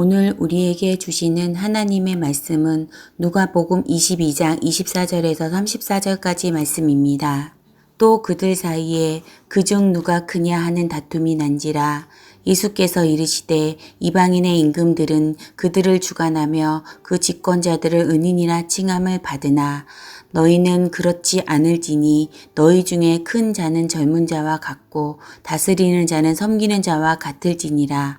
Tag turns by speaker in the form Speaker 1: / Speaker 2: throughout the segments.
Speaker 1: 오늘 우리에게 주시는 하나님의 말씀은 누가복음 22장 24절에서 34절까지 말씀입니다. 또 그들 사이에 그중 누가 크냐 하는 다툼이 난지라 예수께서 이르시되 이방인의 임금들은 그들을 주관하며 그 집권자들을 은인이라 칭함을 받으나 너희는 그렇지 않을지니 너희 중에 큰 자는 젊은 자와 같고 다스리는 자는 섬기는 자와 같을지니라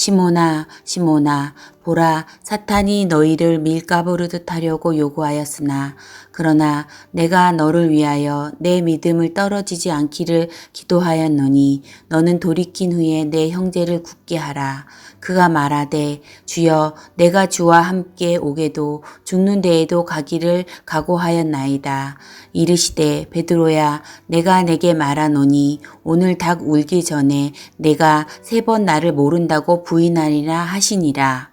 Speaker 1: 시모나 시모나 보라 사탄이 너희를 밀가부르듯 하려고 요구하였으나 그러나 내가 너를 위하여 내 믿음을 떨어지지 않기를 기도하였노니 너는 돌이킨 후에 내 형제를 굳게 하라. 그가 말하되 주여 내가 주와 함께 오게도 죽는 데에도 가기를 각오하였나이다. 이르시되 베드로야 내가 내게 말하노니 오늘 닭 울기 전에 내가 세 번 나를 모른다고 부인하리라 하시니라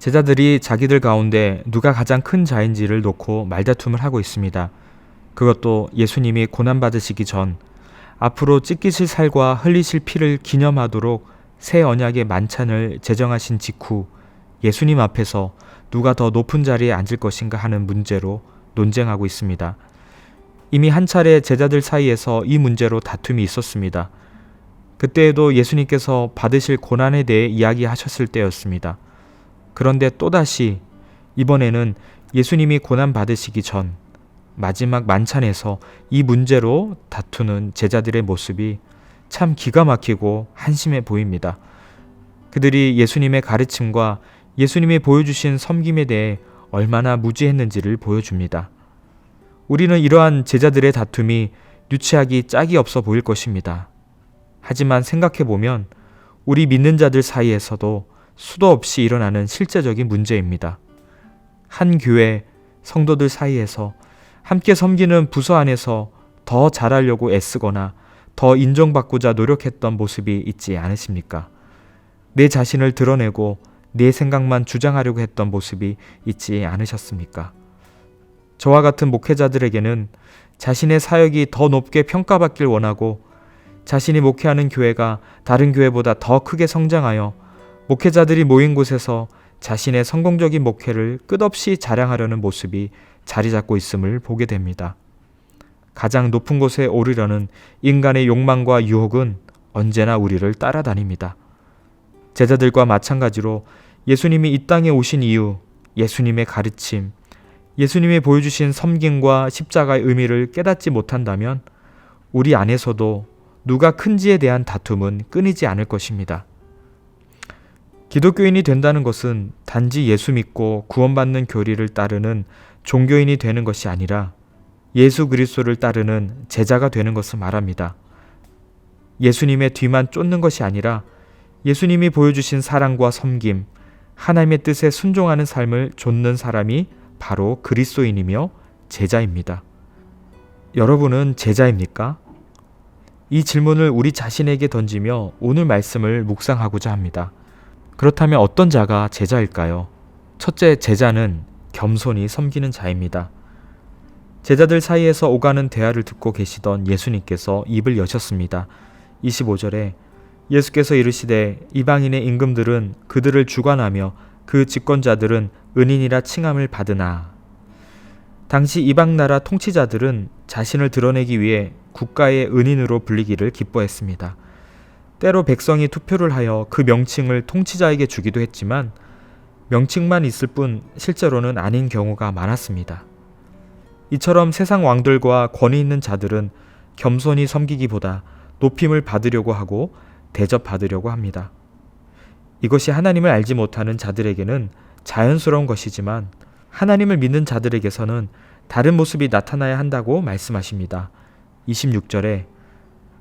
Speaker 2: 제자들이 자기들 가운데 누가 가장 큰 자인지를 놓고 말다툼을 하고 있습니다. 그것도 예수님이 고난받으시기 전 앞으로 찢기실 살과 흘리실 피를 기념하도록 새 언약의 만찬을 제정하신 직후 예수님 앞에서 누가 더 높은 자리에 앉을 것인가 하는 문제로 논쟁하고 있습니다. 이미 한 차례 제자들 사이에서 이 문제로 다툼이 있었습니다. 그때에도 예수님께서 받으실 고난에 대해 이야기하셨을 때였습니다. 그런데 또다시 이번에는 예수님이 고난 받으시기 전 마지막 만찬에서 이 문제로 다투는 제자들의 모습이 참 기가 막히고 한심해 보입니다. 그들이 예수님의 가르침과 예수님이 보여주신 섬김에 대해 얼마나 무지했는지를 보여줍니다. 우리는 이러한 제자들의 다툼이 유치하기 짝이 없어 보일 것입니다. 하지만 생각해 보면 우리 믿는 자들 사이에서도 수도 없이 일어나는 실제적인 문제입니다. 한 교회 성도들 사이에서 함께 섬기는 부서 안에서 더 잘하려고 애쓰거나 더 인정받고자 노력했던 모습이 있지 않으십니까? 내 자신을 드러내고 내 생각만 주장하려고 했던 모습이 있지 않으셨습니까? 저와 같은 목회자들에게는 자신의 사역이 더 높게 평가받길 원하고 자신이 목회하는 교회가 다른 교회보다 더 크게 성장하여 목회자들이 모인 곳에서 자신의 성공적인 목회를 끝없이 자랑하려는 모습이 자리 잡고 있음을 보게 됩니다. 가장 높은 곳에 오르려는 인간의 욕망과 유혹은 언제나 우리를 따라다닙니다. 제자들과 마찬가지로 예수님이 이 땅에 오신 이유, 예수님의 가르침, 예수님이 보여주신 섬김과 십자가의 의미를 깨닫지 못한다면 우리 안에서도 누가 큰지에 대한 다툼은 끊이지 않을 것입니다. 기독교인이 된다는 것은 단지 예수 믿고 구원받는 교리를 따르는 종교인이 되는 것이 아니라 예수 그리스도를 따르는 제자가 되는 것을 말합니다. 예수님의 뒤만 쫓는 것이 아니라 예수님이 보여주신 사랑과 섬김, 하나님의 뜻에 순종하는 삶을 좇는 사람이 바로 그리스도인이며 제자입니다. 여러분은 제자입니까? 이 질문을 우리 자신에게 던지며 오늘 말씀을 묵상하고자 합니다. 그렇다면 어떤 자가 제자일까요? 첫째, 제자는 겸손히 섬기는 자입니다. 제자들 사이에서 오가는 대화를 듣고 계시던 예수님께서 입을 여셨습니다. 25절에 예수께서 이르시되 이방인의 임금들은 그들을 주관하며 그 집권자들은 은인이라 칭함을 받으나 당시 이방 나라 통치자들은 자신을 드러내기 위해 국가의 은인으로 불리기를 기뻐했습니다. 때로 백성이 투표를 하여 그 명칭을 통치자에게 주기도 했지만 명칭만 있을 뿐 실제로는 아닌 경우가 많았습니다. 이처럼 세상 왕들과 권위 있는 자들은 겸손히 섬기기보다 높임을 받으려고 하고 대접받으려고 합니다. 이것이 하나님을 알지 못하는 자들에게는 자연스러운 것이지만 하나님을 믿는 자들에게서는 다른 모습이 나타나야 한다고 말씀하십니다. 26절에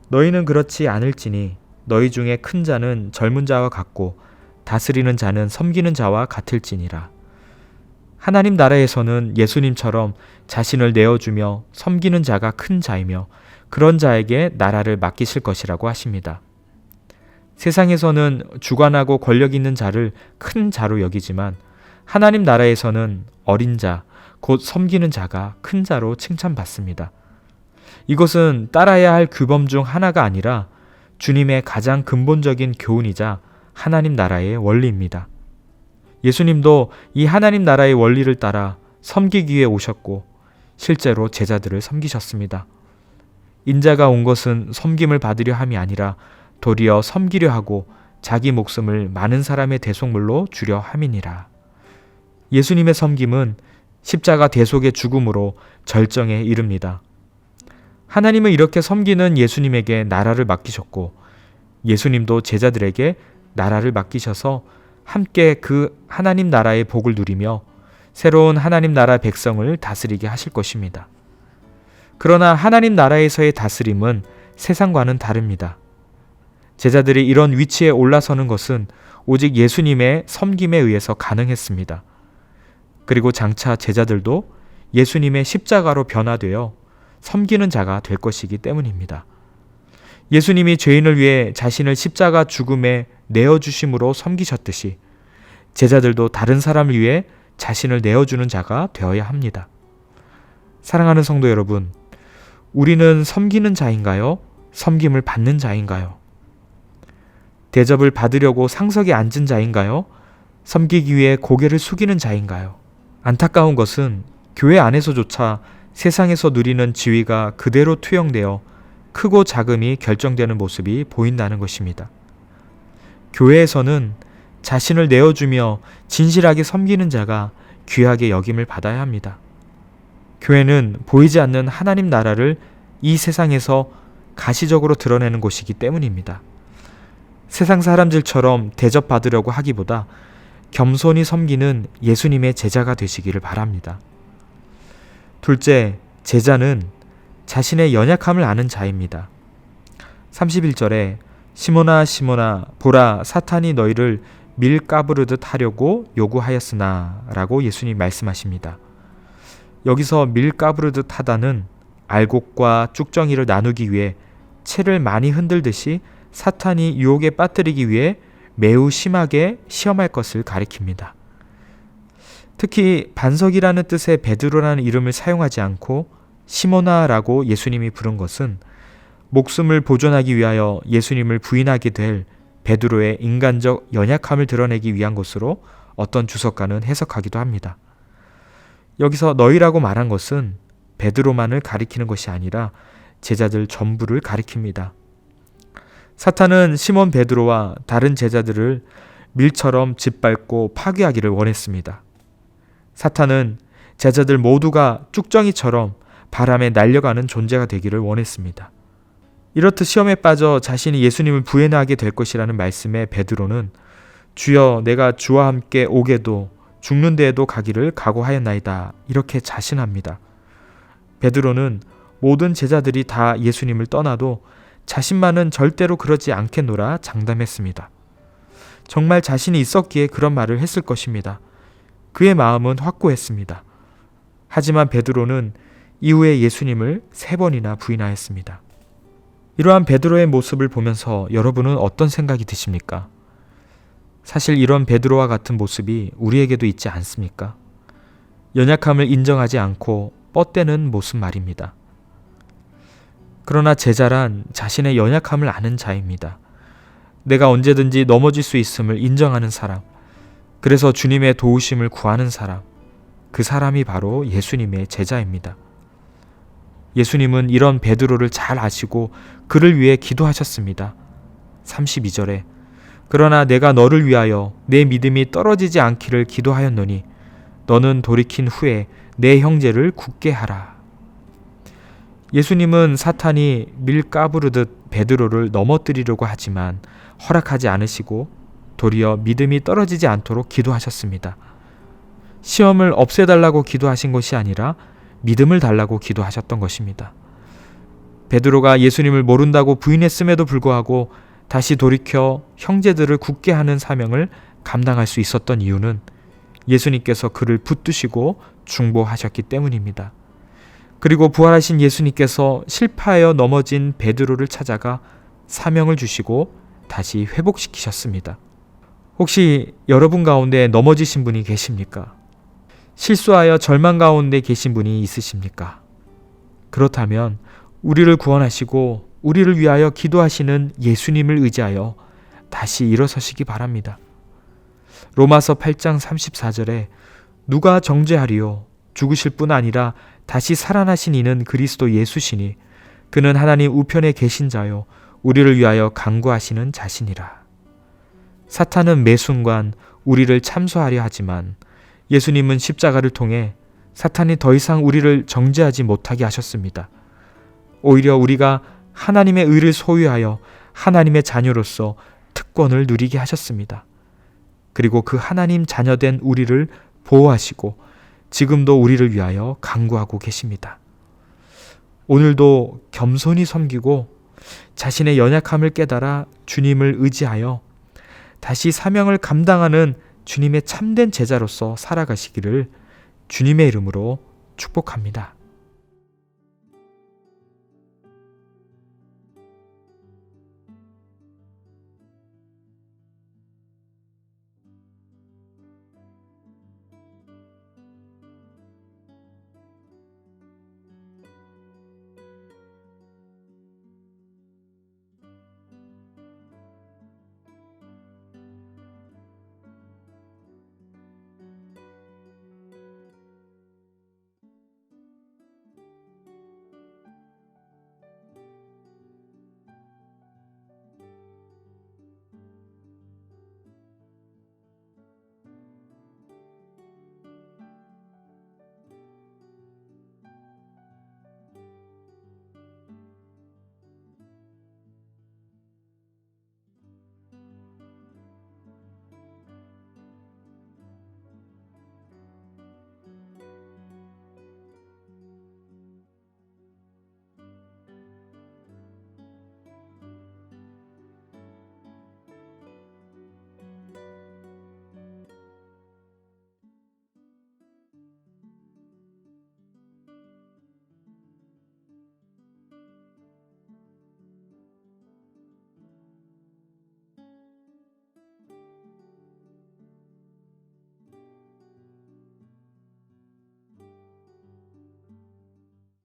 Speaker 2: 너희는 그렇지 않을지니 너희 중에 큰 자는 젊은 자와 같고 다스리는 자는 섬기는 자와 같을지니라. 하나님 나라에서는 예수님처럼 자신을 내어주며 섬기는 자가 큰 자이며 그런 자에게 나라를 맡기실 것이라고 하십니다. 세상에서는 주관하고 권력 있는 자를 큰 자로 여기지만 하나님 나라에서는 어린 자, 곧 섬기는 자가 큰 자로 칭찬받습니다. 이것은 따라야 할 규범 중 하나가 아니라 주님의 가장 근본적인 교훈이자 하나님 나라의 원리입니다. 예수님도 이 하나님 나라의 원리를 따라 섬기기 위해 오셨고 실제로 제자들을 섬기셨습니다. 인자가 온 것은 섬김을 받으려 함이 아니라 도리어 섬기려 하고 자기 목숨을 많은 사람의 대속물로 주려 함이니라. 예수님의 섬김은 십자가 대속의 죽음으로 절정에 이릅니다. 하나님은 이렇게 섬기는 예수님에게 나라를 맡기셨고 예수님도 제자들에게 나라를 맡기셔서 함께 그 하나님 나라의 복을 누리며 새로운 하나님 나라 백성을 다스리게 하실 것입니다. 그러나 하나님 나라에서의 다스림은 세상과는 다릅니다. 제자들이 이런 위치에 올라서는 것은 오직 예수님의 섬김에 의해서 가능했습니다. 그리고 장차 제자들도 예수님의 십자가로 변화되어 섬기는 자가 될 것이기 때문입니다. 예수님이 죄인을 위해 자신을 십자가 죽음에 내어주심으로 섬기셨듯이 제자들도 다른 사람을 위해 자신을 내어주는 자가 되어야 합니다. 사랑하는 성도 여러분, 우리는 섬기는 자인가요? 섬김을 받는 자인가요? 대접을 받으려고 상석에 앉은 자인가요? 섬기기 위해 고개를 숙이는 자인가요? 안타까운 것은 교회 안에서조차 세상에서 누리는 지위가 그대로 투영되어 크고 작음이 결정되는 모습이 보인다는 것입니다. 교회에서는 자신을 내어주며 진실하게 섬기는 자가 귀하게 여김을 받아야 합니다. 교회는 보이지 않는 하나님 나라를 이 세상에서 가시적으로 드러내는 곳이기 때문입니다. 세상 사람들처럼 대접받으려고 하기보다 겸손히 섬기는 예수님의 제자가 되시기를 바랍니다. 둘째, 제자는 자신의 연약함을 아는 자입니다. 31절에 시모나 시모나 보라 사탄이 너희를 밀 까부르듯 하려고 요구하였으나 라고 예수님 말씀하십니다. 여기서 밀 까부르듯 하다는 알곡과 쭉정이를 나누기 위해 채를 많이 흔들듯이 사탄이 유혹에 빠뜨리기 위해 매우 심하게 시험할 것을 가리킵니다. 특히 반석이라는 뜻의 베드로라는 이름을 사용하지 않고 시모나라고 예수님이 부른 것은 목숨을 보존하기 위하여 예수님을 부인하게 될 베드로의 인간적 연약함을 드러내기 위한 것으로 어떤 주석가는 해석하기도 합니다. 여기서 너희라고 말한 것은 베드로만을 가리키는 것이 아니라 제자들 전부를 가리킵니다. 사탄은 시몬 베드로와 다른 제자들을 밀처럼 짓밟고 파괴하기를 원했습니다. 사탄은 제자들 모두가 쭉정이처럼 바람에 날려가는 존재가 되기를 원했습니다. 이렇듯 시험에 빠져 자신이 예수님을 부인하게 될 것이라는 말씀에 베드로는 주여 내가 주와 함께 오게도 죽는 데에도 가기를 각오하였나이다 이렇게 자신합니다. 베드로는 모든 제자들이 다 예수님을 떠나도 자신만은 절대로 그러지 않겠노라 장담했습니다. 정말 자신이 있었기에 그런 말을 했을 것입니다. 그의 마음은 확고했습니다. 하지만 베드로는 이후에 예수님을 세 번이나 부인하였습니다. 이러한 베드로의 모습을 보면서 여러분은 어떤 생각이 드십니까? 사실 이런 베드로와 같은 모습이 우리에게도 있지 않습니까? 연약함을 인정하지 않고 뻗대는 모습 말입니다. 그러나 제자란 자신의 연약함을 아는 자입니다. 내가 언제든지 넘어질 수 있음을 인정하는 사람, 그래서 주님의 도우심을 구하는 사람, 그 사람이 바로 예수님의 제자입니다. 예수님은 이런 베드로를 잘 아시고 그를 위해 기도하셨습니다. 32절에 그러나 내가 너를 위하여 내 믿음이 떨어지지 않기를 기도하였노니 너는 돌이킨 후에 내 형제를 굳게 하라. 예수님은 사탄이 밀 까부르듯 베드로를 넘어뜨리려고 하지만 허락하지 않으시고 도리어 믿음이 떨어지지 않도록 기도하셨습니다. 시험을 없애달라고 기도하신 것이 아니라 믿음을 달라고 기도하셨던 것입니다. 베드로가 예수님을 모른다고 부인했음에도 불구하고 다시 돌이켜 형제들을 굳게 하는 사명을 감당할 수 있었던 이유는 예수님께서 그를 붙드시고 중보하셨기 때문입니다. 그리고 부활하신 예수님께서 실패하여 넘어진 베드로를 찾아가 사명을 주시고 다시 회복시키셨습니다. 혹시 여러분 가운데 넘어지신 분이 계십니까? 실수하여 절망 가운데 계신 분이 있으십니까? 그렇다면 우리를 구원하시고 우리를 위하여 기도하시는 예수님을 의지하여 다시 일어서시기 바랍니다. 로마서 8장 34절에 누가 정죄하리요 죽으실 뿐 아니라 다시 살아나신 이는 그리스도 예수시니 그는 하나님 우편에 계신 자요 우리를 위하여 강구하시는 자신이라. 사탄은 매 순간 우리를 참소하려 하지만 예수님은 십자가를 통해 사탄이 더 이상 우리를 정죄하지 못하게 하셨습니다. 오히려 우리가 하나님의 의를 소유하여 하나님의 자녀로서 특권을 누리게 하셨습니다. 그리고 그 하나님 자녀된 우리를 보호하시고 지금도 우리를 위하여 강구하고 계십니다. 오늘도 겸손히 섬기고 자신의 연약함을 깨달아 주님을 의지하여 다시 사명을 감당하는 주님의 참된 제자로서 살아가시기를 주님의 이름으로 축복합니다.